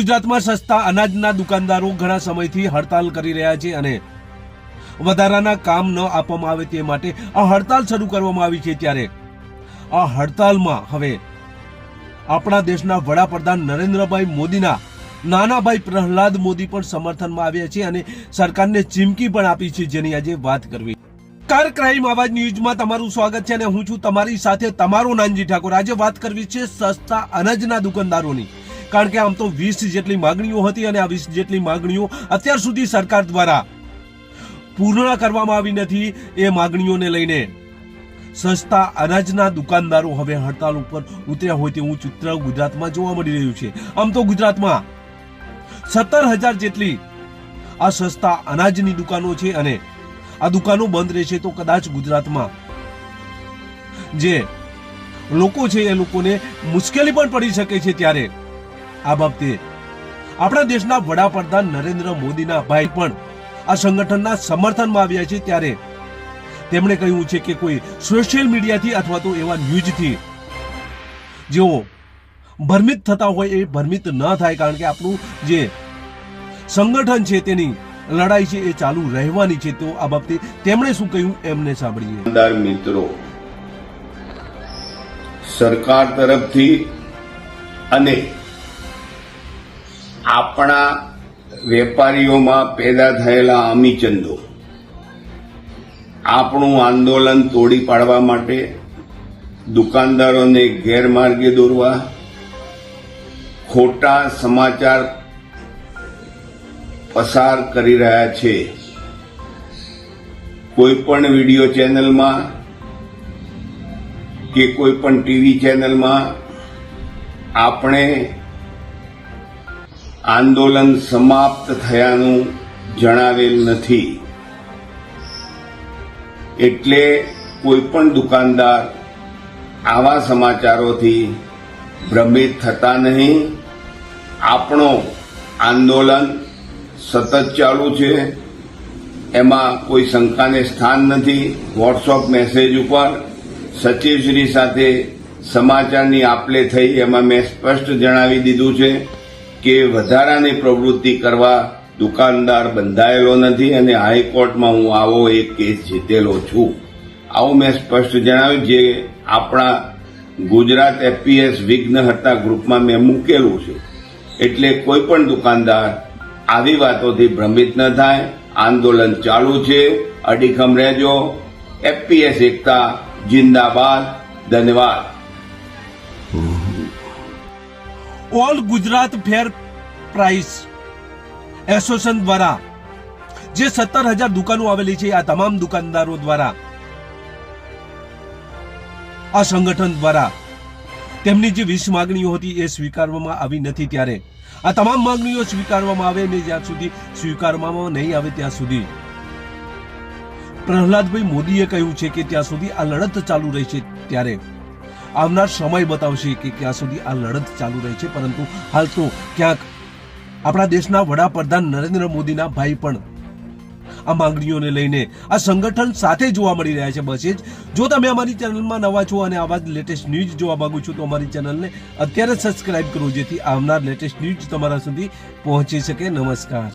ગુજરાતમાં સસ્તા અનાજના દુકાનદારો ઘણા સમયથી હડતાલ કરી રહ્યા છે અને વધારાના કામ ન આપવામાં આવે તે માટે આ હડતાલ શરૂ કરવામાં આવી છે ત્યારે. આ હડતાલમાં હવે આપણા દેશના વડાપ્રધાન નરેન્દ્રભાઈ મોદીના નાના ભાઈ પ્રહલાદ મોદી પણ સમર્થનમાં આવ્યા છે અને સરકારને ચીમકી પણ આપી છે જેની આજે વાત કરવી. કાર ક્રાઇમ આવાજ ન્યૂઝમાં તમારું સ્વાગત છે અને હું છું તમારી સાથે તમારો નાનજી ઠાકોર. આજે વાત કરવી છે સસ્તા અનાજના દુકાનદારોની. કારણ કે આમ તો વીસ જેટલી માગણીઓ હતી અને આ વીસ જેટલી માગણીઓ અત્યાર સુધી સરકાર દ્વારા પૂર્ણ કરવામાં આવી નથી એ માગણીઓને લઈને સસ્તા અનાજના દુકાનદારો હવે હડતાલ ઉપર ઉતર્યા હોય તેવું ચિત્ર ગુજરાતમાં જોવા મળી રહ્યું છે. આમ તો ગુજરાતમાં સત્તર હજાર જેટલી આ સસ્તા અનાજની દુકાનો છે અને આ દુકાનો બંધ રહેશે તો કદાચ ગુજરાતમાં જે લોકો છે એ લોકોને મુશ્કેલી પણ પડી શકે છે ત્યારે. આ બાબતે આપણા દેશના વડાપ્રધાન નરેન્દ્ર મોદીના ભાઈ પણ આ સંગઠનના સમર્થનમાં આવ્યા છે ત્યારે તેમણે કહ્યું છે કે કોઈ સોશિયલ મીડિયાથી અથવા તો એવા ન્યૂઝથી જેઓ ભ્રમિત થતા હોય એ ભ્રમિત ન થાય, કારણ કે આપણું જે સંગઠન છે તેની લડાઈ છે એ ચાલુ રહેવાની છે. તો આ બાબતે તેમણે શું કહ્યું એમને સાંભળીએ. મિત્રો, સરકાર તરફથી અને આપણા વેપારીઓમાં પેદા થયેલા અમીચંદો આપણું આંદોલન તોડી પાડવા માટે દુકાનદારોને ગેરમાર્ગે દોરવા, ખોટા સમાચાર પસાર કરી રહ્યા છે. કોઈ પણ વીડિયો ચેનલમાં કે કોઈ પણ ટીવી ચેનલમાં આપણે આંદોલન સમાપ્ત થયાનું જણાવેલ નથી. એટલે કોઈ પણ દુકાનદાર આવા સમાચારોથી ભ્રમિત થતા નહીં. આપણો આંદોલન સતત ચાલુ છે. એમાં કોઈ શંકાને સ્થાન નથી. વોટ્સઅપ મેસેજ ઉપર સચિવશ્રી સાથે સમાચારની આપલે થઈ એમાં મેં સ્પષ્ટ જણાવી દીધું છે. કે વધારાની પ્રવૃત્તિ કરવા દુકાનદાર બંધાયેલો નથી અને હાઈકોર્ટમાં હું આવો એક કેસ જીતેલો છું. આવું મેં સ્પષ્ટ જણાવ્યું જે આપણા ગુજરાત એફપીએસ વિઘ્નહર્તા ગ્રુપમાં મેં મૂકેલું છે. એટલે કોઈ પણ દુકાનદાર આવી વાતોથી ભ્રમિત ન થાય. આંદોલન ચાલુ છે, અડીખમ રહેજો. એફપીએસ એકતા, જિંદાબાદ, ધન્યવાદ. All Gujarat fair price association દ્વારા, જે સત્તર હજાર દુકાનો આવેલી છે, આ તમામ દુકાનદારો દ્વારા, આ સંગઠન દ્વારા તેમની જે વીસ માગણીઓ હતી એ સ્વીકારવામાં આવી નથી ત્યારે. આ તમામ માંગણીઓ સ્વીકારવામાં આવે ને જ્યાં સુધી સ્વીકારવામાં નહીં આવે ત્યાં સુધી. પ્રહલાદભાઈ મોદીએ કહ્યું છે કે ત્યાં સુધી આ લડત ચાલુ રહેશે ત્યારે. આવનાર સમય બતાવશે કે ક્યાં સુધી આ લડત ચાલુ રહે છે. પરંતુ હાલ તો ક્યાંક આપણા દેશના વડાપ્રધાન નરેન્દ્ર મોદીના ભાઈ પણ આ માંગણીઓને લઈને આ સંગઠન સાથે જોવા મળી રહ્યા છે બસ જ. જો તમે અમારી ચેનલમાં નવા છો અને આવા જ લેટેસ્ટ ન્યૂઝ જોવા માંગો છો, તો અમારી ચેનલને અત્યારે સબસ્ક્રાઇબ કરો, જેથી આવનાર લેટેસ્ટ ન્યૂઝ તમારા સુધી પહોંચી શકે. નમસ્કાર.